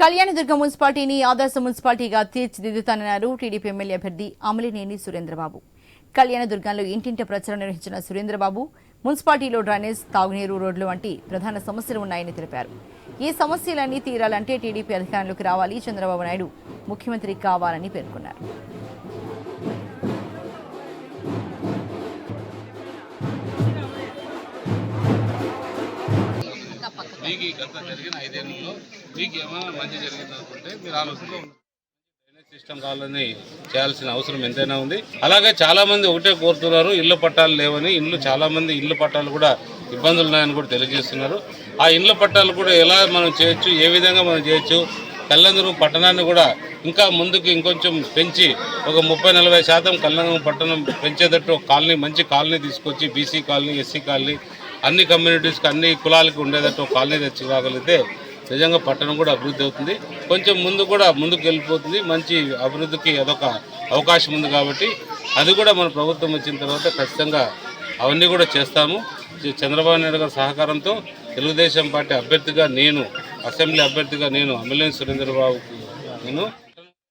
కళ్యాణదుర్గ మున్సిపాలిటీని ఆదర్శ మున్సిపాలిటీగా తీర్చిదిద్దుతానన్నారు TDP MLA అభ్యర్థి అమలినేని సురేంద్రబాబు. కళ్యాణదుర్గంలో ఇంటింటి ప్రచారం నిర్వహించిన సురేంద్రబాబు మున్సిపాలిటీలో డ్రైనేజ్ తాగునీరు రోడ్లు వంటి ప్రధాన సమస్యలు ఉన్నాయని తెలిపారు. ఈ సమస్యలన్నీ తీరాలంటే టీడీపీ అధికారంలోకి రావాలి చంద్రబాబు నాయుడు ముఖ్యమంత్రి కావాలని పేర్కొన్నారు. మీకు గత జరిగిన ఐదేళ్ళలో మీకు ఏమైనా మంచి జరిగింది అనుకుంటే మీరు ఆలోచనలో డ్రైనేజ్ సిస్టమ్ కావాలని చేయాల్సిన అవసరం ఎంతైనా ఉంది. అలాగే చాలా మంది ఒకటే కోరుతున్నారు ఇళ్ళ పట్టాలు లేవని. ఇళ్ళు చాలా మంది ఇళ్ళ పట్టాలు కూడా ఇబ్బందులు ఉన్నాయని కూడా తెలియజేస్తున్నారు. ఆ ఇండ్ల పట్టాలు కూడా ఎలా మనం చేయొచ్చు ఏ విధంగా మనం చేయొచ్చు కళ్ళందరూ పట్టణాన్ని కూడా ఇంకా ముందుకు ఇంకొంచెం పెంచి ఒక ముప్పై నలభై శాతం కల్లందరం పట్టణం పెంచేటట్టు కాలనీ మంచి కాలనీ తీసుకొచ్చి బీసీ కాలనీ ఎస్సీ కాలనీ అన్ని కమ్యూనిటీస్కి అన్ని కులాలకు ఉండేటట్టు కాలనీ తెచ్చి రాగలిగితే నిజంగా పట్టణం కూడా అభివృద్ధి అవుతుంది. కొంచెం ముందు కూడా ముందుకు వెళ్ళిపోతుంది. మంచి అభివృద్ధికి అదొక అవకాశం ఉంది కాబట్టి అది కూడా మన ప్రభుత్వం వచ్చిన తర్వాత ఖచ్చితంగా అవన్నీ కూడా చేస్తాము. చంద్రబాబు నాయుడు గారి సహకారంతో తెలుగుదేశం పార్టీ అభ్యర్థిగా నేను అసెంబ్లీ అభ్యర్థిగా నేను అంబులెన్స్ సురేంద్రబాబుకి నేను